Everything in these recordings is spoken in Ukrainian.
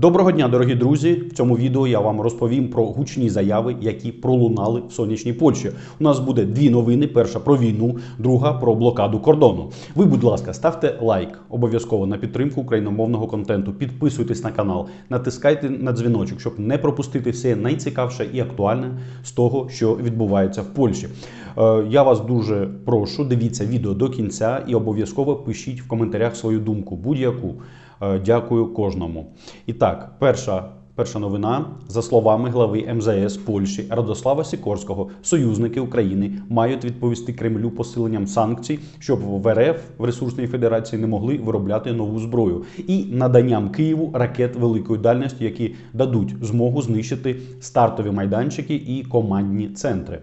Доброго дня, дорогі друзі! В цьому відео я вам розповім про гучні заяви, які пролунали в сонячній Польщі. У нас буде дві новини: перша про війну, друга про блокаду кордону. Ви, будь ласка, ставте лайк обов'язково на підтримку україномовного контенту. Підписуйтесь на канал, натискайте на дзвіночок, щоб не пропустити все найцікавше і актуальне з того, що відбувається в Польщі. Е, Я вас дуже прошу, дивіться відео до кінця і обов'язково пишіть в коментарях свою думку, будь-яку. Е, Дякую кожному. І так, перша. Перша новина за словами глави МЗС Польщі Радослава Сікорського, союзники України мають відповісти Кремлю посиленням санкцій, щоб в РФ в ресурсній федерації не могли виробляти нову зброю, і наданням Києву ракет великої дальності, які дадуть змогу знищити стартові майданчики і командні центри.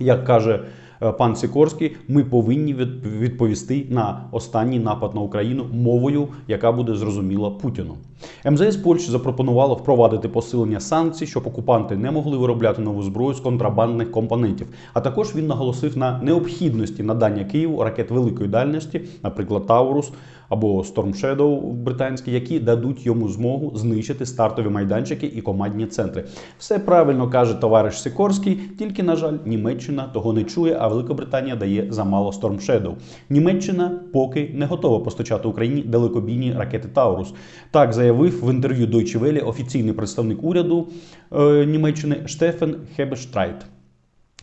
Як каже пан Сікорський, ми повинні відповісти на останній напад на Україну мовою, яка буде зрозуміла Путіну. МЗС Польщі запропонувало впровадити посилення санкцій, щоб окупанти не могли виробляти нову зброю з контрабандних компонентів. А також він наголосив на необхідності надання Києву ракет великої дальності, наприклад, Таурус або Storm Shadow британські, які дадуть йому змогу знищити стартові майданчики і командні центри. Все правильно каже товариш Сікорський, тільки, на жаль, Німеччина того не чує, а Великобританія дає замало Storm Shadow. Німеччина поки не готова постачати Україні далекобійні ракети Таурус. Так заявив в інтерв'ю Deutsche Welle офіційний представник уряду е, Німеччини Штефен Хебештрайт.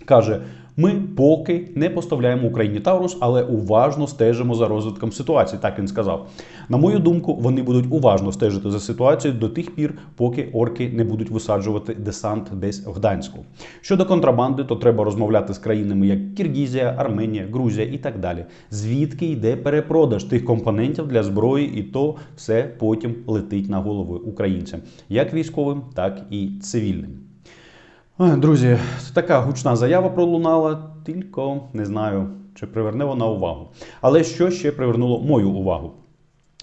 Каже: ми поки не поставляємо Україні Таурус, але уважно стежимо за розвитком ситуації. Так він сказав. На мою думку, вони будуть уважно стежити за ситуацією до тих пір, поки орки не будуть висаджувати десант десь в Гданську. Щодо контрабанди, то треба розмовляти з країнами як Киргізія, Арменія, Грузія і так далі. Звідки йде перепродаж тих компонентів для зброї, і то все потім летить на голови українцям, як військовим, так і цивільним. Друзі, така гучна заява пролунала, тільки не знаю, чи приверне вона увагу. Але що ще привернуло мою увагу?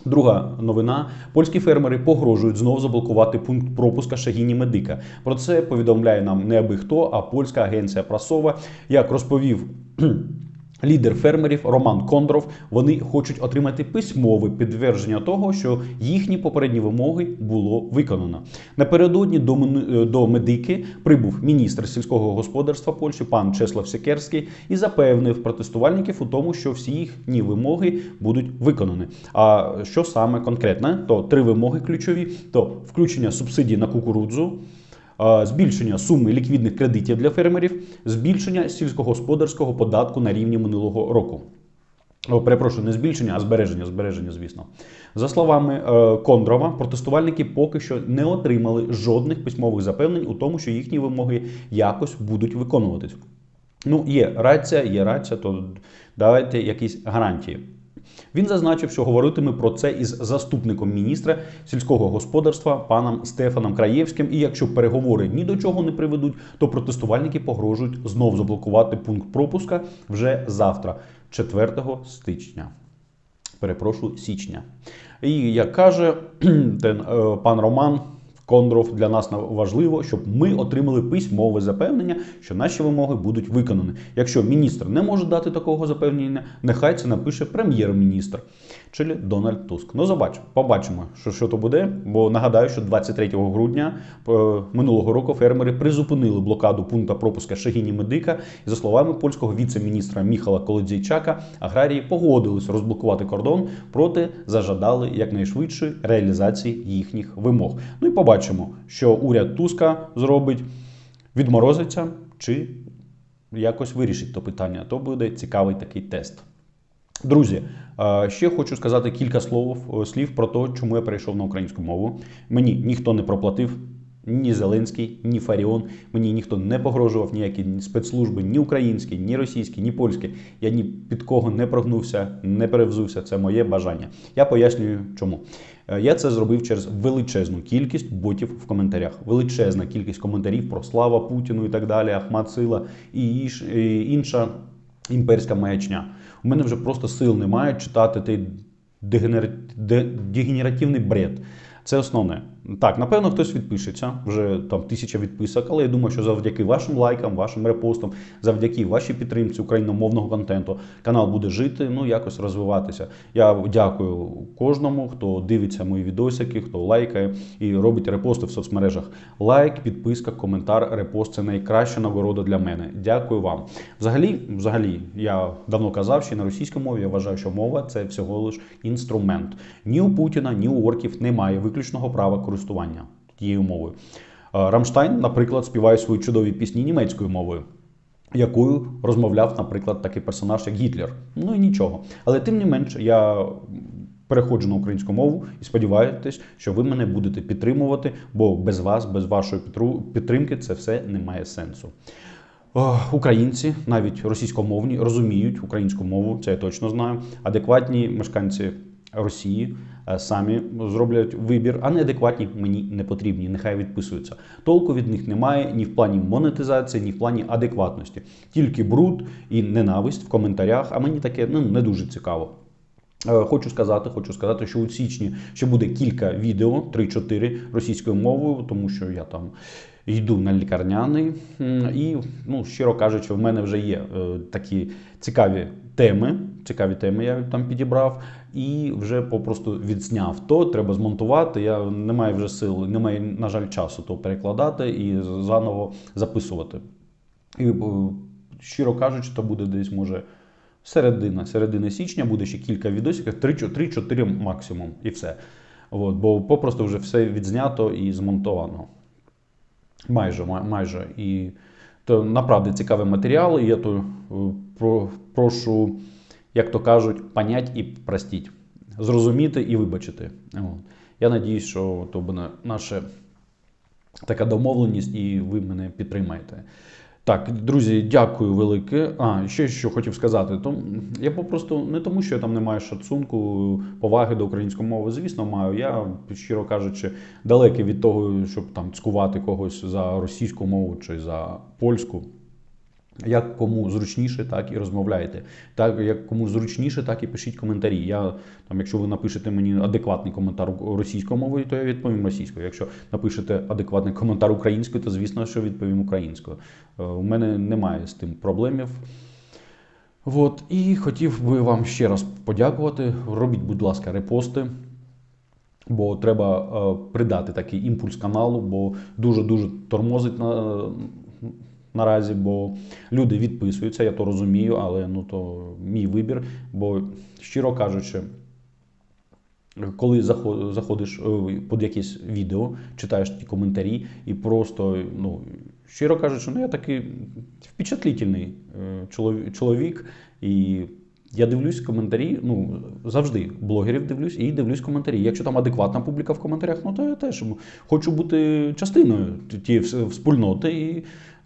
Друга новина: польські фермери погрожують знову заблокувати пункт пропуска Шагіні Медика. Про це повідомляє нам не аби хто, а польська агенція Прасова. Як розповів лідер фермерів Роман Кондров, вони хочуть отримати письмове підтвердження того, що їхні попередні вимоги було виконано. Напередодні до, е, до медики прибув міністр сільського господарства Польщі пан Чеслав Сікерський і запевнив протестувальників у тому, що всі їхні вимоги будуть виконані. А що саме конкретно? То три вимоги ключові: то включення субсидій на кукурудзу. Збільшення суми ліквідних кредитів для фермерів, збільшення сільськогосподарського податку на рівні минулого року. О, перепрошую, не збільшення, а збереження, збереження, звісно. За словами е, Кондрова, протестувальники поки що не отримали жодних письмових запевнень у тому, що їхні вимоги якось будуть виконуватись. Ну, є рація, є рація, то давайте якісь гарантії. Він зазначив, що говоритиме про це із заступником міністра сільського господарства паном Стефаном Краєвським. І якщо переговори ні до чого не приведуть, то протестувальники погрожують знов заблокувати пункт пропуска вже завтра, 4 стичня. Перепрошую, січня. І як каже е, пан Роман Кондров, для нас важливо, щоб ми отримали письмове запевнення, що наші вимоги будуть виконані. Якщо міністр не може дати такого запевнення, нехай це напише прем'єр-міністр, чи Дональд Туск. Ну, забачимо, побачимо, що, що то буде. Бо нагадаю, що 23 грудня е, минулого року фермери призупинили блокаду пункта пропуска Шагіні Медика. І за словами польського віце-міністра Міхала Колодзійчака, аграрії погодились розблокувати кордон, проте зажадали якнайшвидшої реалізації їхніх вимог. Ну і побачимо, що уряд Туска зробить, відморозиться чи якось вирішить то питання. То буде цікавий такий тест. Друзі, е, ще хочу сказати кілька слов, е, слів про те, чому я перейшов на українську мову. Мені ніхто не проплатив. Ні Зеленський, ні Фаріон. Мені ніхто не погрожував ніякі спецслужби, ні українські, ні російські, ні польські. Я ні під кого не прогнувся, не перевзувся. Це моє бажання. Я пояснюю, чому. Е, Я це зробив через величезну кількість ботів в коментарях. Величезна кількість коментарів про слава Путіну і так далі, Ахмат Сила і інша імперська маячня. У мене вже просто сил немає читати цей дегенер... дегенеративний бред. Це основне. Так, напевно, хтось відпишеться, вже там тисяча відписок, але я думаю, що завдяки вашим лайкам, вашим репостам, завдяки вашій підтримці україномовного контенту, канал буде жити, ну якось розвиватися. Я дякую кожному, хто дивиться мої відосики, хто лайкає і робить репости в соцмережах. Лайк, підписка, коментар, репост це найкраща нагорода для мене. Дякую вам. Взагалі, взагалі, я давно казав, що на російській мові я вважаю, що мова це всього лиш інструмент. Ні у Путіна, ні у орків немає виключного права користування тією мовою. Е, Рамштайн, наприклад, співає свої чудові пісні німецькою мовою. Якою розмовляв, наприклад, такий персонаж, як Гітлер. Ну і нічого. Але тим не менш, я переходжу на українську мову і сподіваюся, що ви мене будете підтримувати, бо без вас, без вашої підтримки, це все не має сенсу. Українці, навіть російськомовні, розуміють українську мову, це я точно знаю. Адекватні мешканці Росії е, самі зроблять вибір, а неадекватні мені не потрібні. Нехай відписуються. Толку від них немає ні в плані монетизації, ні в плані адекватності. Тільки бруд і ненависть в коментарях. А мені таке ну, не дуже цікаво. Е, Хочу сказати, хочу сказати, що у січні ще буде кілька відео, 3-4 російською мовою, тому що я там йду на лікарняний. І, ну, щиро кажучи, в мене вже є е, такі цікаві теми. Цікаві теми я там підібрав і вже попросту відзняв то. Треба змонтувати. Я не маю вже сил, немає, на жаль, часу то перекладати і заново записувати. І е, щиро кажучи, то буде десь може. Середина, середина січня буде ще кілька відосиків, 3-4 максимум, і все. От, бо попросту вже все відзнято і змонтовано. Майже, майже. І то направді цікаві матеріали. Я то е, про, прошу, як то кажуть, понять і простіть. Зрозуміти і вибачити. Я надіюсь, що то буде наша така домовленість, і ви мене підтримаєте. Так, друзі, дякую велике. А, ще що хотів сказати. То я попросту не тому, що я там не маю шацунку, поваги до української мови. Звісно, маю. Я, щиро кажучи, далекий від того, щоб там цькувати когось за російську мову чи за польську. Як кому зручніше, так і розмовляйте. Так, як кому зручніше, так і пишіть коментарі. Я там, якщо ви напишете мені адекватний коментар російською мовою, то я відповім російською. Якщо напишете адекватний коментар українською, то звісно, що відповім українською. Е, У мене немає з тим проблемів. От, і хотів би вам ще раз подякувати. Робіть, будь ласка, репости. Бо треба е, придати такий імпульс каналу, бо дуже-дуже тормозить на, наразі, бо люди відписуються, я то розумію, але ну то мій вибір. Бо, щиро кажучи, коли заходиш е, під якесь відео, читаєш ті коментарі, і просто, ну, щиро кажучи, ну я такий впечатлительний е, чоловік. І я дивлюсь коментарі, ну завжди блогерів дивлюсь і дивлюсь коментарі. Якщо там адекватна публіка в коментарях, ну то я теж хочу бути частиною тієї спільноти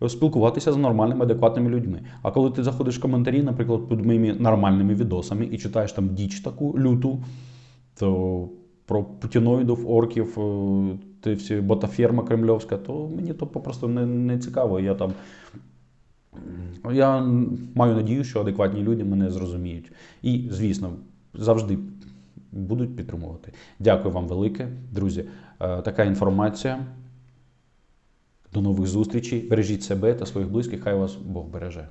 спілкуватися з нормальними, адекватними людьми. А коли ти заходиш в коментарі, наприклад, під моїми нормальними відосами і читаєш там діч таку люту, то про путіноїдів, орків, е, ти всі ботаферма кремльовська, то мені то попросту не, не цікаво. Я там я маю надію, що адекватні люди мене зрозуміють. І, звісно, завжди будуть підтримувати. Дякую вам велике, друзі. Е, Така інформація. До нових зустрічей. Бережіть себе та своїх близьких. Хай вас Бог береже.